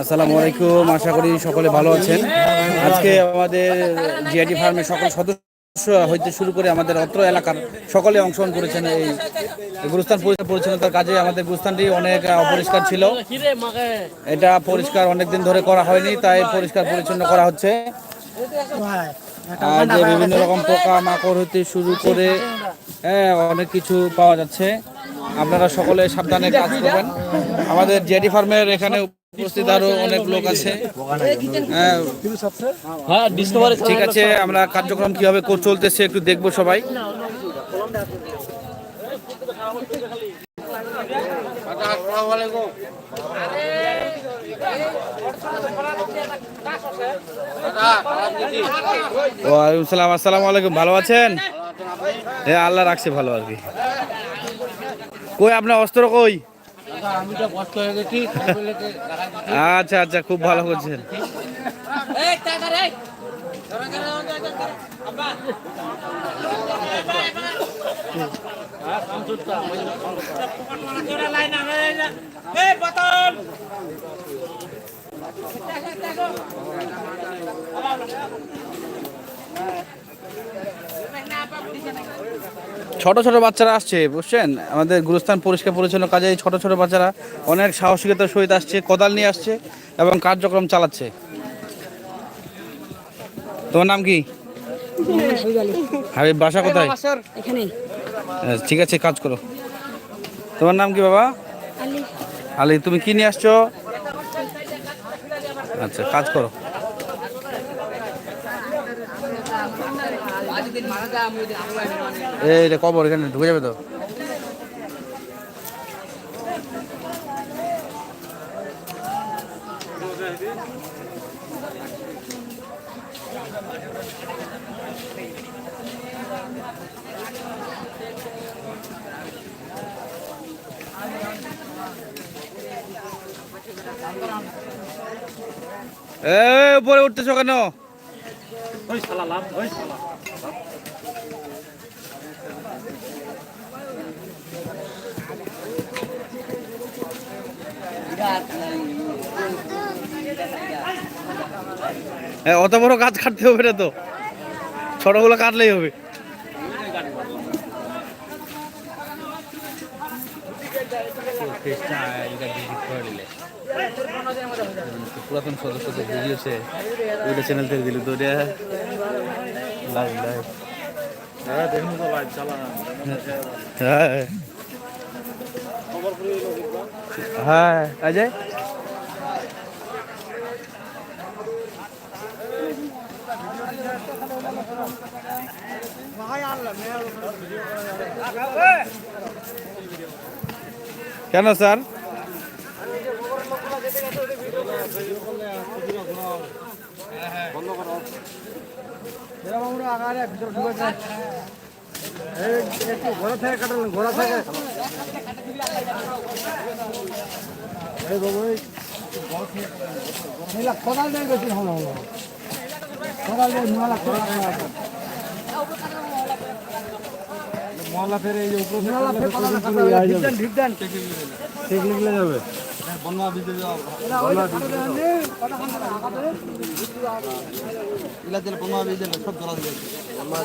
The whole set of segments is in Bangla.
আসসালামু আলাইকুম, আশা করি সকলে ভালো আছেন। আজকে আমাদের জিআইটি ফার্মের সকল সদস্য হইতে শুরু করে আমাদের অত্র এলাকার সকলে অংশগ্রহণ করেছেন। এই গুরুস্থান পরিচ্ছন্নতার কাজে আমাদের গুরুস্থানটি অনেক অপরিষ্কার ছিল। এটা পরিষ্কার অনেক দিন ধরে করা হয়নি, তাই পরিষ্কার পরিচ্ছন্ন করা হচ্ছে। যে বিভিন্ন রকম পোকা মাকড় হতে শুরু করে হ্যাঁ অনেক কিছু পাওয়া যাচ্ছে। আপনারা সকলে সাবধানে কাজ করবেন। আমাদের জেডি ফার্মের এখানে উপস্থিত আরও অনেক লোক আছে। হ্যাঁ, ঠিক আছে আমরা কার্যক্রম কীভাবে কর- চলতেছে একটু দেখব সবাই। ওয়ালাইকুম সালাম, আসসালামু আলাইকুম, ভালো আছেন? হ্যাঁ আল্লাহ রাখছে ভালো আর কি। কই, আপনার অস্ত্র কই? আচ্ছা আচ্ছা খুব ভালো করছেন। ছোট ছোট বাচ্চারা আসছে বুঝছেন? আমাদের গুরুস্থান পরিষ্কার পরিচ্ছন্ন কাজে এই ছোট ছোট বাচ্চারা অনেক সাহসিকতার সহিত আসছে কোদাল নিয়ে আসছে এবং কার্যক্রম চালাচ্ছে। তোমার নাম কি? হাবিব বাসা কোথায়? হ্যাঁ, ঠিক আছে কাজ করো। তোমার নাম কি বাবা? আলি তুমি কি নিয়ে আসছো? আচ্ছা কাজ করো। এই কবর এখানে ঢুকে যাবে তো? এ উপরে উঠতেছো কেন? অত বড় গাছ কাটতে হবে না তো। ছোটগুলো কাটলেই হবে। পুরাতন সদস্যদের ভিডিওছে ওইটা চ্যানেল থেকে দিল তো ওটা লাইভ লাইভ হ্যাঁ হ্যাঁ। অজয় কেন স্যার ঘোড়া থেকে কাটালেন ঘোড়া থেকে কোদাল দিয়ে গেছি ভালো হলো কোদাল দিয়ে মহলা ফেরে এই উপরে ঢিক হ্যাঁ, দেন ঠিক লিখলে যাবে। বন্যা দিতে যাও বন্যা দিতে যাও ইলা দিলে বন্যা দিতে সব জলা দিতে আমার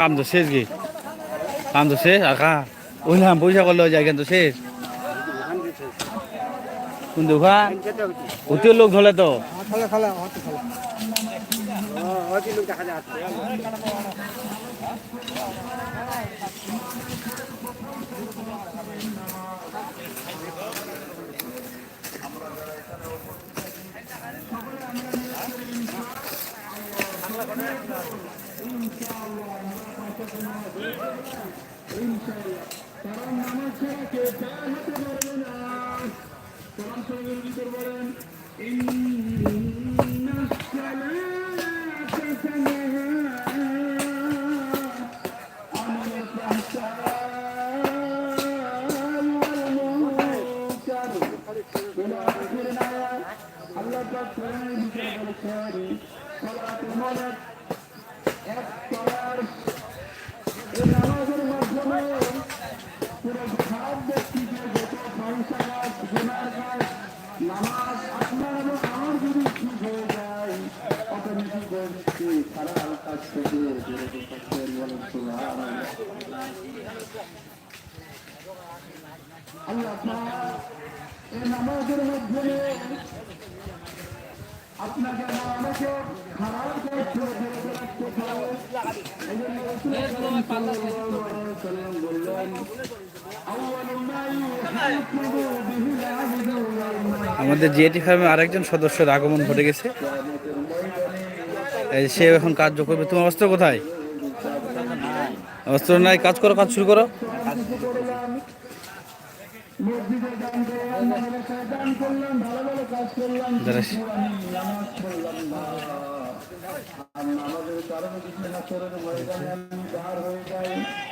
কাম তো শেষ গে কাম তো শেষ আর কা ওইলাম পয়সা করলে যায় কিন্তু শেষ কোন দোকান ওতেও লোক ধরে তো খালে খালে হতে খালে হতে লোক আমাদের জিএটি ফার্মে আরেকজন সদস্যের আগমন ঘটে গেছে। এই সে এখন কাজ করবে। তোমার অস্ত্র কোথায়? অস্ত্র নাই কাজ করো কাজ শুরু করো। না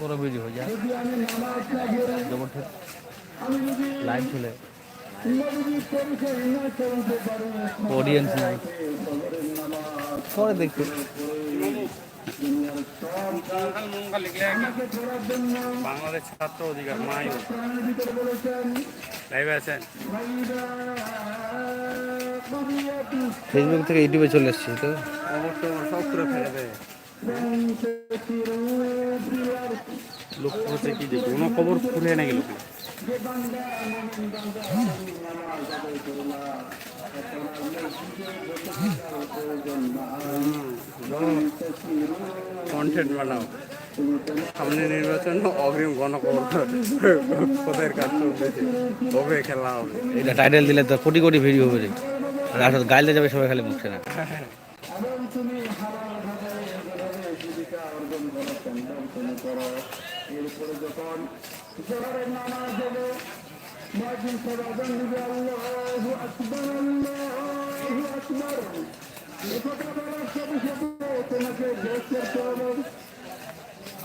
বড় ভিডিও হয়ে যায় লাইভ চলে অডিয়েন্স নাই। পরে দেখতে বাংলাদেশ ছাত্র অধিকার মায়ু লাইভে আছেন? ফেসবুক থেকে ইউটিউবে চলে এসছি তো? অবশ্যই সব করে ফেলে লোক কি যে কোনো খবর ফুরে নাকি লোক। কন্টেন্ট বানাও। সামনে নির্বাচন অগ্রিম গণখবর কোথায় কাজ চলতেছে কবে খেলা হবে। এটা টাইটেল দিলে তো কোটি কোটি ভিডিও হবে রে। আসলে গাইলে যাবে সবাই খালি মুখছে না। জোহরের নামাজ দেবো মসজিদ সবাজন দিবে আল্লাহ আকবর আল্লাহ আকবর। একথা বলার সাথে তোমাকে জোর করতে হবে।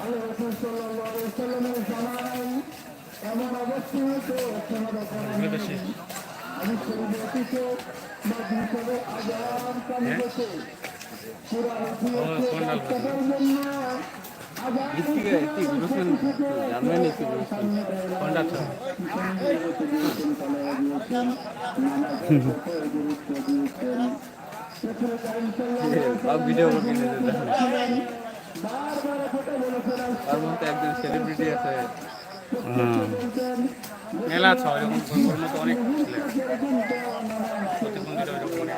আল্লাহ রসুল সাল্লাহ সাল্লামের জানান এমন অবস্থা হতো তোমাদের আমি শরীরে মসজিদ সবে আজান কামিয়েছে পুরা রসুল জন্য इसकी इसकी ग्रोसमैन जानवर इसकी ग्रोसमैन होंडा था अब वीडियो को किने देता है একজন সেলিব্রিটি আছে মেলা আছে এরকম করব মতো অনেক প্রতিবন্ধীরা ওইরকম অনেক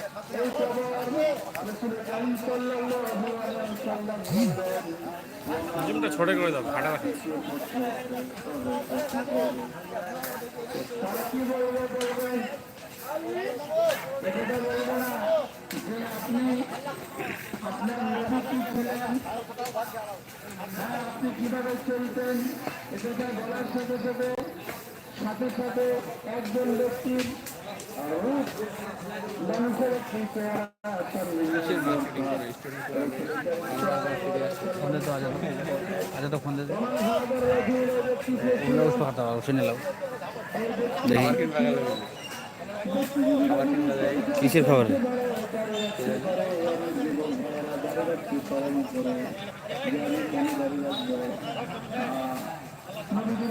এই জুমটা ছোটে করে দাও ফাটা রাখো। কীভাবে চলতেন এটা বলার সাথে সাথে সাথে সাথে একজন ব্যক্তির আচ্ছা তো ফোন দিতে ওষুধ খাতা পাবো শুনে নাও কিসের খবর?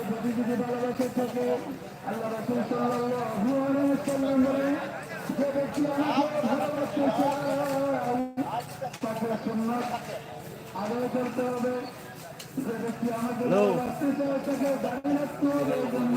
প্রতিযোগিতা আল্লাহ রাসূল সাল্লাল্লাহু আলাইহি ওয়াসাল্লাম বলেন যে ব্যক্তি আমাকে ভালোবাসে তাকে সুন্নাত আদায় করতে হবে। যে ব্যক্তি আমাকে ভালোবাসতে চায় তাকে দাঁড়িয়ে রাখতে হবে জন্য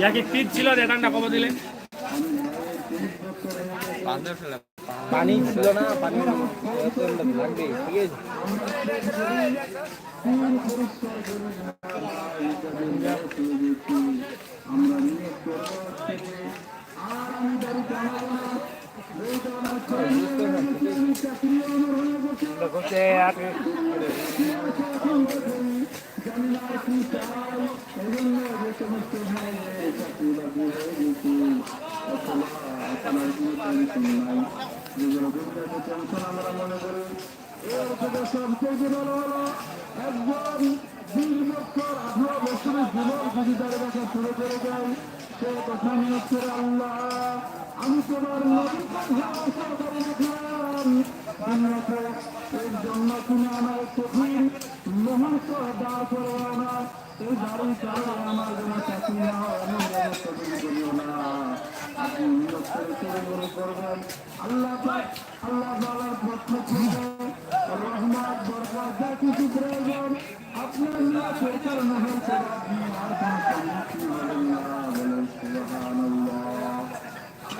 যাকে পিচ ছিল রেটার্নটা কবে দিলে। পানি ছিল না, পানি লাগবে, ঠিক আছে। আমরা নিয়ে আমরা মনে করি সবচেয়ে ভালো হলো একজন বিশ বছর আঠারো বছরের জীবন যদি তার কাছে শুরু করে দেন সে কথা নিয়োগ করে আল্লাহ আমি তোমার এই জন্য তুমি আমার চোখের মুহূর্ত দাঁড় করো না এই দাঁড়িয়ে চালো আমার জন্য চাকরি না আমি করিও না। আপনি নিয়োগ আল্লাহ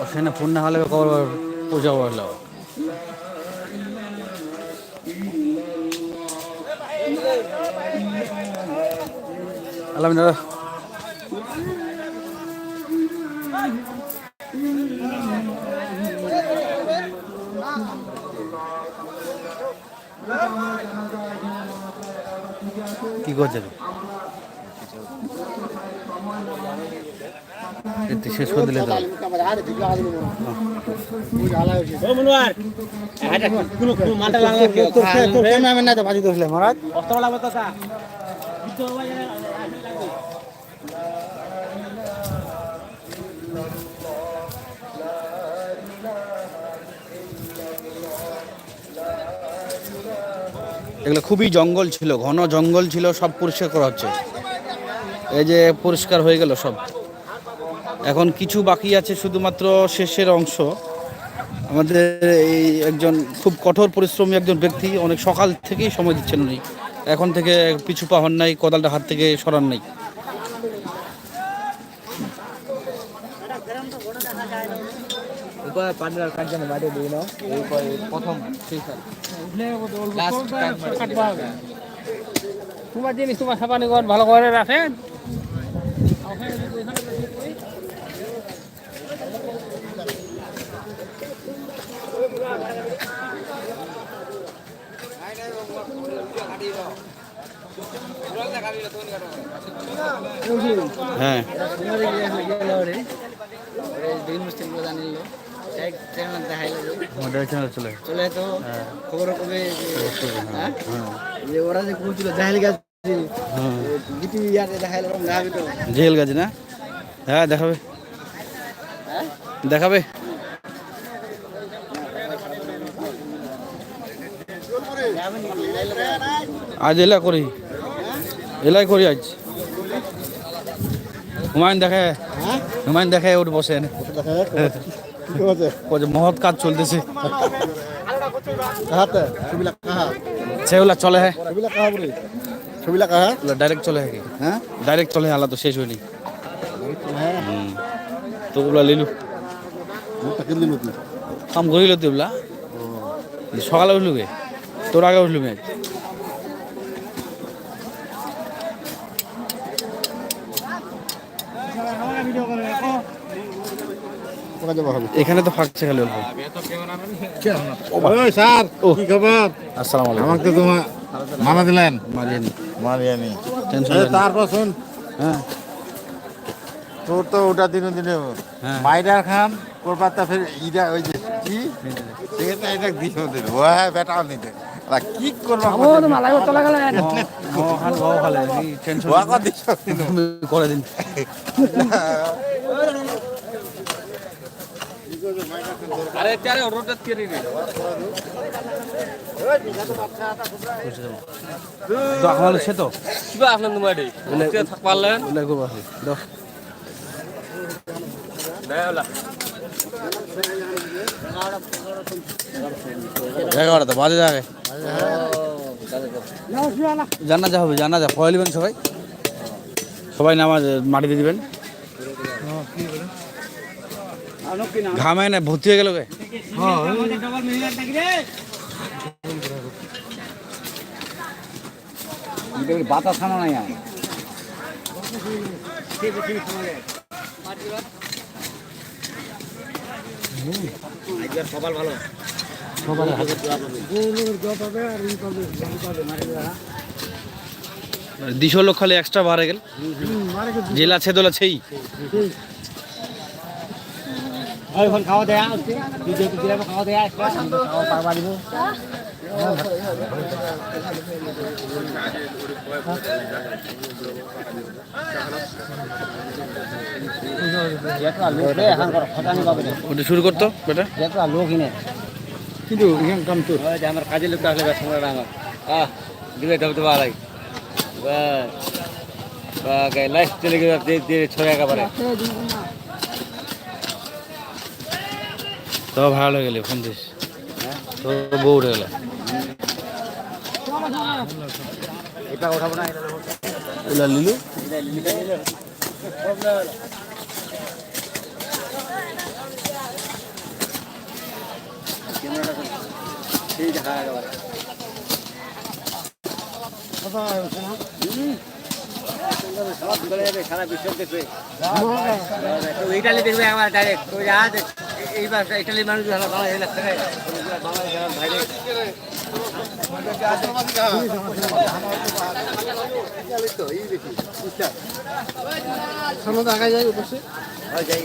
ವರ್ಷನ ಪುಣ್ಯ ಹಾಲಿಗೆ ಕವರ್ ಪೂಜಾ ಹೋಗಲ್ಲ ಅಲ್ಲ ಮೀನ কি করছে এগুলো খুবই জঙ্গল ছিল, ঘন জঙ্গল ছিল, সব পরিষ্কার করা হচ্ছে। এই যে পরিষ্কার হয়ে গেল সব। এখন কিছু বাকি আছে শুধুমাত্র শেষের অংশ। আমাদের এই একজন খুব কঠোর পরিশ্রমী একজন ব্যক্তি অনেক সকাল থেকেই সময় দিচ্ছেন উনি। এখন থেকে পিছু পা হন নাই কোদালটা হাত থেকে সরান নাই। তোমার জিনিস তোমার সাবানি ঘর ভালো করে রাখেন। হ্যাঁ। চলে তো খবর কবে হ্যাঁ? ওরা যে কইছিল জাহেল গেছে হ্যাঁ। গিটি ইয়াতে দেখাইলো জেল গাছ না? হ্যাঁ দেখাবে। দেখাবে। আজ এলা করি। এলাই করি আজ। হুমায়ুন দেখে হুমায়ুন দেখে ওর বসে মহৎ কাজ চলতেছে। চলে চলে চলে শেষ তো কাম সকালে উঠলু গে তোর আগে উঠলু ম্যাচ কোথা যাব হবে এখানে তো ফাঁকছে খালি অল্প স্যার কি খবর? আসসালাম আলাইকুম। আমাকে তো তোমার মানা দিলেন। মারিয়ানি মারিয়ানি টেনশন এই নেই। তারপর শুন হ্যাঁ। তোর তো ওটা দিনে দিনে হ্যাঁ। মাইডার খান কলকাতা ফের ইরা ওই যে কি? সেটা এটা দিয়ে দিল ও হ্যাঁ বেটাও নিতে কি করবা মালাই চলে গেল খান ভাও খালে টেনশন ও কো দিছ করে দিন। আরে তারে রোডত কেরি রে তো আপনার সে তো? কিবা আপনার তোমারে থাক পারলেন। দাও। এগারোটা বাজে যাবে। জানাজা হবে জানাজা পয়লা দিবেন সবাই? সবাই নামাজ মাটিতে দিবেন? ঘামে না ভর্তি হয়ে গেল বাতাস খানো নাই আর দুশো লোক খালি এক্সট্রা বাড়ে গেল। জেলা আছে দোলা ছেই। এখন খাওয়া দেয়া দিদি দিলাম খাওয়া দেয়া খাওয়া পারবা দিব এখন শুরু করতো বেটা? লোক ইনে কিন্তু ইহান কাম তো। যে আমার কাজে লোক আসলে সময় আমার। আহ দিলে দাও তো বা গাই লাইফ চলে গেল ছড়ে একেবারে। তো ভালো হয়ে গেলে ফোন দিস। তো বউ উঠে গেল। এটা উঠাবো না এটা ওলা লিলু? সারা বিশ্ব দেখবে ইটালি দেখবে আমার ডাইরেক্ট তো ভাষা এইবার ইটালি মানুষ ভালো এই লাগছে রে বাংলাদেশ ভাইরে সামনে আগে যাই উপসে যাই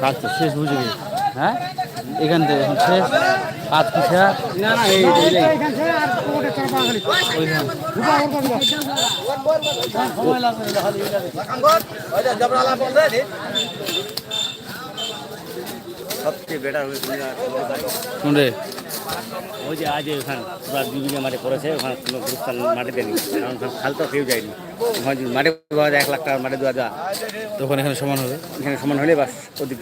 কাজ তো শেষ বুঝে গেছি হ্যাঁ এখান থেকে এখন শেষ কাজ কি শেষ না না এই সবচেয়ে বেটার হবে কোনরে ওই যে আজ ওখানে পুরা দু বিঘা মাঠে করেছে ওখানে কোনো গুরুস্থান মাঠে দেয়নি। কারণ তো কেউ যায়নি। ওখানে যদি মাঠে দেওয়া যায় এক লাখ টাকার মাঠে দেওয়া যায়। তখন এখানে সমান হবে? এখানে সমান হলে বাস অধিক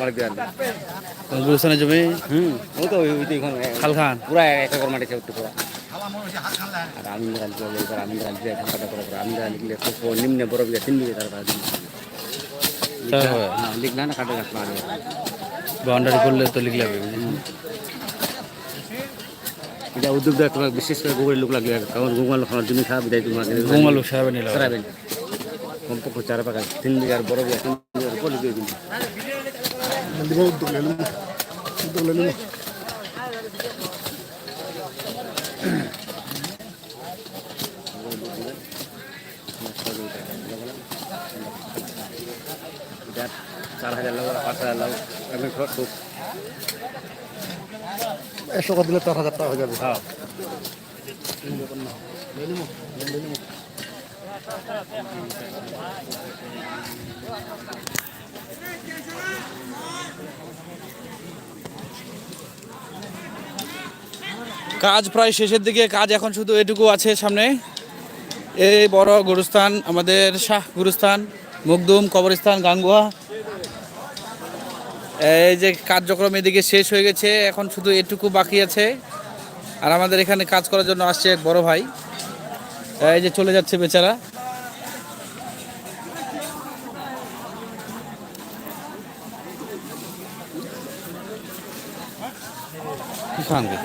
মাঠে দেওয়া যায়। গুরুস্থানের জমি? হুম ও তো ওই ওই তো ওখানে খাল খান? পুরা এক একর মাঠে চলতে পুরা। আর আমি রান চলে এবার আমি রান দিয়ে ধানটা করে করে আমি রান লিখলে খুব নিম্নে বড় বিঘা তিন বিঘা তার লিখ না না কাটে না বাউন্ডারি করলে তো লিখলে হবে এটা উদ্যোগ দেওয়া তোমার বিশেষ করে গোবরের লোক লাগবে কারণ গোমাল খাওয়ার জমি খারাপ দেয় তোমার ঘুমালো সাহেব নিল খারাপেন কমপক্ষে চার পাকা তিন বিঘার বড় বিঘা তিন বিঘার উপর লিখে দিন চার হাজার লাখ পাঁচ হাজার খরচ একশো টাকা দিলে চার হাজার টাকা হয়ে যাবে। হ্যাঁ। কাজ প্রায় শেষের দিকে, কাজ এখন শুধু এটুকু আছে সামনে। এই বড় গুরুস্থান, আমাদের শাহ গুরুস্থান, মুকদুম কবরস্থান, গাঙ্গুয়া। এই যে কার্যক্রম এদিকে শেষ হয়ে গেছে, এখন শুধু এটুকু বাকি আছে। আর আমাদের এখানে কাজ করার জন্য আসছে এক বড় ভাই। এই যে চলে যাচ্ছে বেচারা। কি খানকে?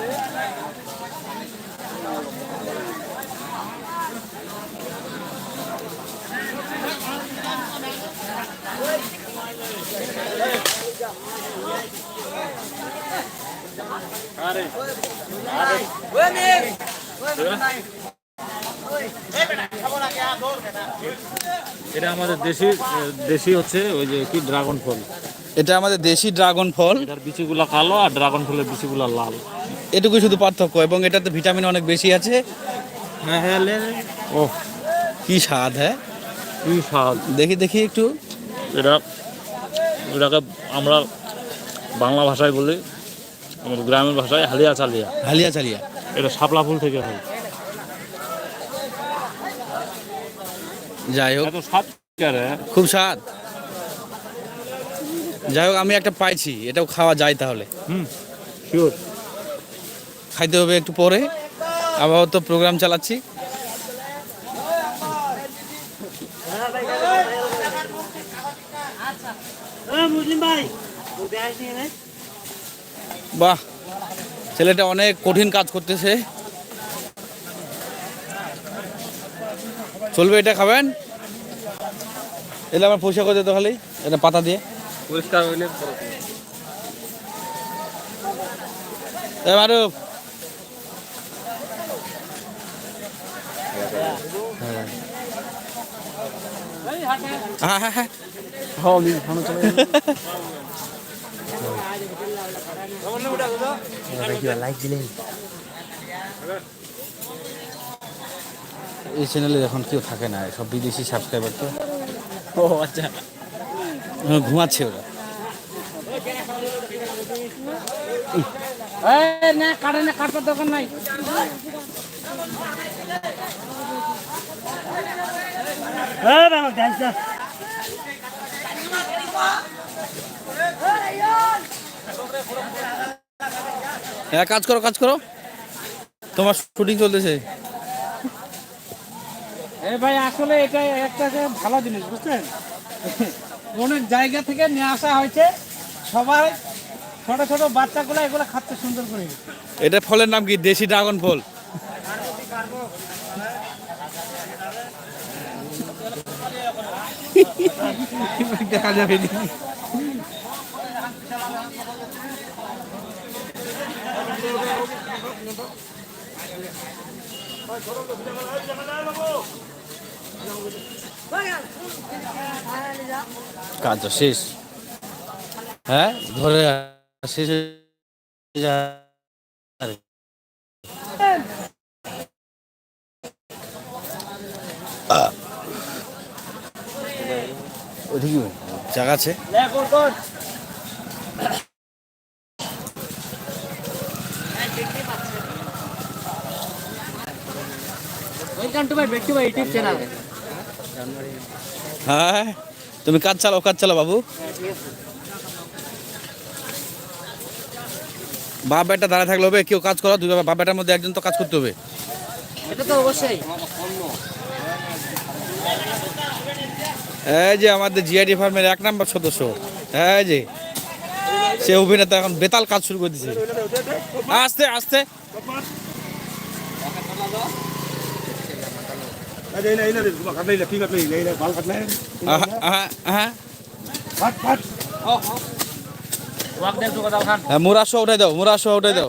এটা আমাদের দেশি দেশি হচ্ছে ওই যে কি ড্রাগন ফল। এটা আমাদের দেশি ড্রাগন ফল। এটার বিচিগুলা কালো আর ড্রাগন ফলের বিচিগুলা লাল। এটুকুই শুধু পার্থক্য এবং এটাতে ভিটামিন অনেক বেশি আছে। হ্যাঁ হ্যাঁ ও কি স্বাদ হ্যাঁ? কি স্বাদ। দেখি দেখি একটু। এটা এটাকে আমরা বাংলা ভাষায় বলি আমাদের গ্রামের ভাষায় হালিয়া চালিয়া। হালিয়া চালিয়া। এটা শাপলা ফুল থেকে হয়। যাই হোক। খুব স্বাদ। যাই হোক আমি একটা পাইছি এটাও খাওয়া যায় তাহলে। হুম খাইতে হবে একটু পরে। আবার তো প্রোগ্রাম চালাচ্ছি বাহ ছেলেটা অনেক কঠিন কাজ করতেছে। চলবে এটা খাবেন? এলে আমার পয়সা করে দিতে খালি? এটা পাতা দিয়ে। পরিষ্কার হইলে এ মারুফ। হ্যাঁ হ্যাঁ হ্যাঁ। এই চ্যানেলে এখন কেউ থাকে না সব বিদেশি সাবস্ক্রাইবার তো। ও আচ্ছা। এখন ঘুমাচ্ছে ওরা। না কাটে না কাটবার দরকার নাই? হ্যাঁ কাজ করো কাজ করো। তোমার শুটিং চলতেছে। এ ভাই আসলে এটা একটা যে ভালো জিনিস বুঝছেন? অনেক জায়গা থেকে নিয়ে আসা হয়েছে। সবাই ছোট ছোট বাচ্চাগুলো এগুলো খাচ্ছে সুন্দর করে। এটা ফলের নাম কি? দেশি ড্রাগন ফল। দেখা যাবে কাজ তো শেষ। হ্যাঁ? ধরে শেষ। ওইদিকে জায়গা আছে? Welcome to my back to my YouTube channel হ্যাঁ তুমি কাজ চালাও কাজ চালাও বাবু। বাপ বেটা দাঁড়ায় থাকলে হবে কেউ কাজ করো দুই বাপ বেটার মধ্যে একজন তো কাজ করতে হবে। এটা তো অবশ্যই। এই যে আমাদের জিআইডি ফার্মের এক নাম্বার সদস্য হ্যাঁ যে সে অভিনেতা এখন বেতাল কাজ শুরু করে দিছে। আস্তে আস্তে আহা, আহা, আহা। হ্যাঁ মুরাশো উঠাই দাও মুরাশো উঠাই দাও দিল।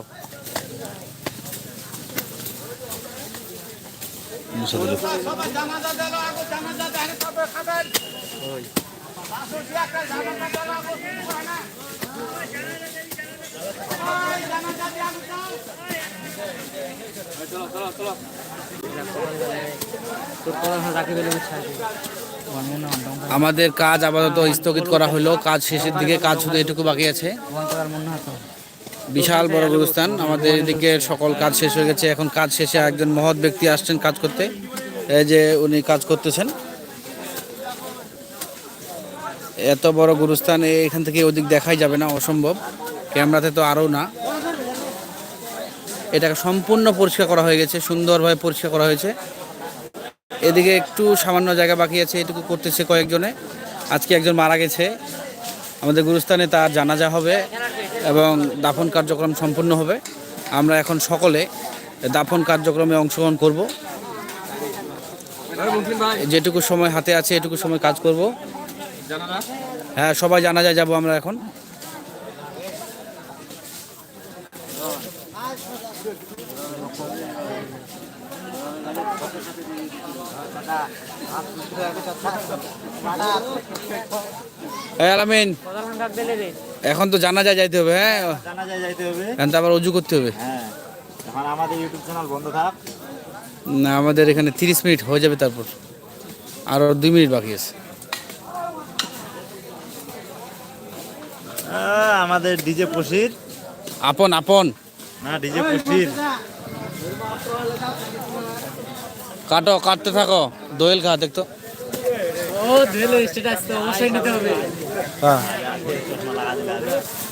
আমাদের কাজ আপাতত স্থগিত করা হলো। কাজ শেষের দিকে কাজ শুধু এটুকু বাকি আছে। বিশাল বড় গুরুস্থান। আমাদের এদিকে সকল কাজ শেষ হয়ে গেছে। এখন কাজ শেষে একজন মহৎ ব্যক্তি আসছেন কাজ করতে। এই যে উনি কাজ করতেছেন। এত বড় গুরুস্থান, এখান থেকে ওদিক দেখাই যাবে না, অসম্ভব। ক্যামেরাতে তো আরও না। এটাকে সম্পূর্ণ পরিষ্কার করা হয়ে গেছে, সুন্দরভাবে পরিষ্কার করা হয়েছে। এদিকে একটু সামান্য জায়গা বাকি আছে, এটুকু করতেছে কয়েকজনে। আজকে একজন মারা গেছে। আমাদের গুরুস্থানে তার জানাজা হবে এবং দাফন কার্যক্রম সম্পূর্ণ হবে। আমরা এখন সকলে দাফন কার্যক্রমে অংশগ্রহণ করব। যেটুকু সময় হাতে আছে, এটুকু সময় কাজ করব। হ্যাঁ সবাই জানা যায় যাব আমরা এখন। আলামিন এখন তো জানা যায় যাইতে হবে হ্যাঁ? জানা যায় যাইতে হবে। এখন তো আবার অজু করতে হবে। হ্যাঁ এখন আমাদের ইউটিউব চ্যানেল বন্ধ থাক। না আমাদের এখানে তিরিশ মিনিট হয়ে যাবে তারপর। আরও দুই মিনিট বাকি আছে। আমাদের ডিজে পশির আপন আপন। না ডিজে পশির কাটো কাটতে থাকো। দোয়েল খা দেখতো। ও দোয়েল স্ট্যাটাস তো অবশ্যই নিতে হবে। হ্যাঁ।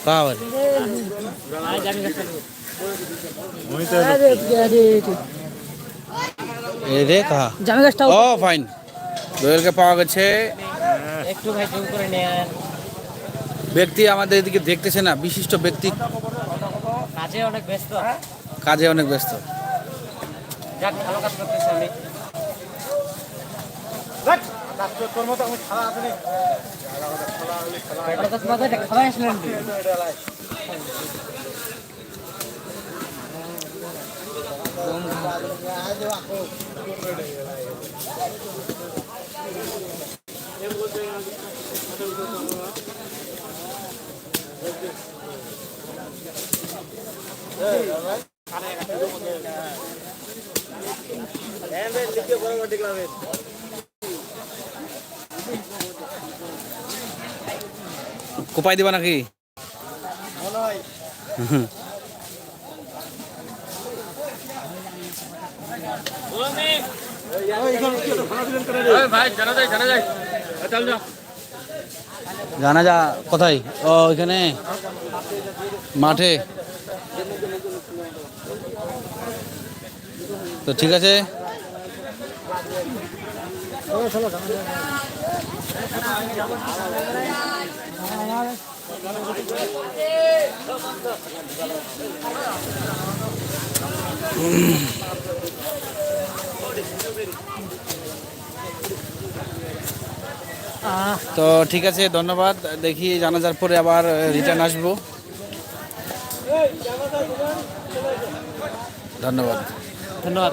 কা তো এ রে কাহা জামা গাছটা ও ফাইন দোয়েলকে পাওয়া গেছে। একটু ভাই জুম করে নেন। ব্যক্তি আমাদের এদিকে দেখতেছে না বিশিষ্ট ব্যক্তি। কাজে অনেক ব্যস্ত। কাজে অনেক ব্যস্ত। যাক ভালো কাজ করতেছি আমি। খাওয়াই আসলেন কি? কোপাই দিবা নাকি? জানা যা কোথায়? ও ওইখানে মাঠে। তো ঠিক আছে। তো ঠিক আছে ধন্যবাদ। দেখি জানাজার পরে আবার রিটার্ন আসব। ধন্যবাদ। ধন্যবাদ।